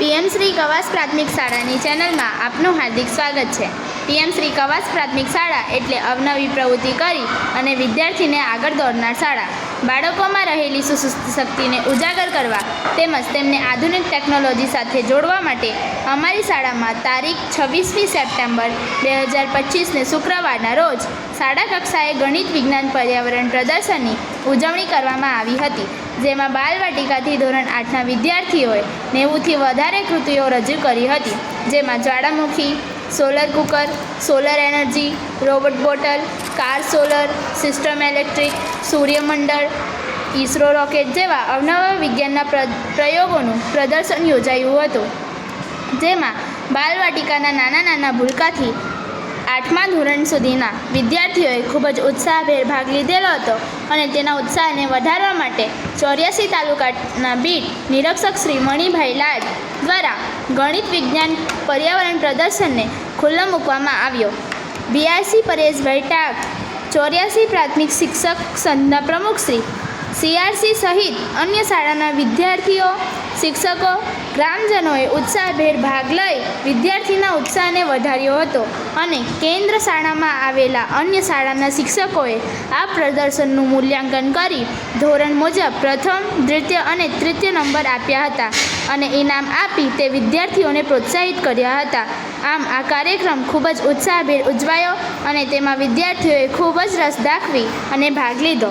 PM Shri કવાસ પ્રાથમિક શાળાની ચેનલમાં આપનું હાર્દિક સ્વાગત છે. પીએમ શ્રી કવાસ પ્રાથમિક શાળા એટલે અવનવી પ્રવૃત્તિ કરી અને વિદ્યાર્થીને આગળ દોરનાર શાળા. બાળકોમાં રહેલી સુસુસ્ત શક્તિને ઉજાગર કરવા તેમજ તેમને આધુનિક ટેકનોલોજી સાથે જોડવા માટે અમારી શાળામાં તારીખ છવ્વીસમી સપ્ટેમ્બર બે હજાર પચીસને શુક્રવારના રોજ શાળા કક્ષાએ ગણિત વિજ્ઞાન પર્યાવરણ પ્રદર્શનની ઉજવણી કરવામાં આવી હતી, જેમાં બાલવાટિકાથી ધોરણ આઠના વિદ્યાર્થીઓએ નેવુંથી વધારે કૃતિઓ રજૂ કરી હતી, જેમાં જ્વાળામુખી solar cooker, solar energy, robot bottle, car solar, system electric, સૂર્યમંડળ, ISRO rocket જેવા અવનવા વિજ્ઞાનના પ્ર, પ્રયોગોનું પ્રદર્શન યોજાયું હતું. જેમાં બાલવાટિકાના નાના નાના ભૂલકાથી આઠમા ધોરણ સુધીના વિદ્યાર્થીઓએ ખૂબ જ ઉત્સાહભેર ભાગ લીધેલો હતો અને તેના ઉત્સાહને વધારવા માટે ચોર્યાસી તાલુકાના બીટ નિરીક્ષક શ્રી મણિભાઈ લાડ દ્વારા ગણિત વિજ્ઞાન પર્યાવરણ પ્રદર્શનને ખુલ્લો મૂકવામાં આવ્યો. બીઆરસી પરેશભાઈ ટાક ચોર્યાસી પ્રાથમિક શિક્ષક સંઘના પ્રમુખશ્રી સીઆરસી સહિત અન્ય શાળાના વિદ્યાર્થીઓ, શિક્ષકો, ગ્રામજનોએ ઉત્સાહભેર ભાગ લઈ વિદ્યાર્થીના ઉત્સાહને વધાર્યો હતો અને કેન્દ્ર શાળામાં આવેલા અન્ય શાળાના શિક્ષકોએ આ પ્રદર્શનનું મૂલ્યાંકન કરી ધોરણ મુજબ પ્રથમ, દ્વિતીય અને તૃતીય નંબર આપ્યા હતા. અને ઇનામ આપી તે વિદ્યાર્થીઓને પ્રોત્સાહિત કર્યા હતા. આમ આ કાર્યક્રમ ખૂબ જ ઉત્સાહભેર ઉજવાયો અને તેમાં વિદ્યાર્થીઓએ ખૂબ જ રસ દાખવી અને ભાગ લીધો.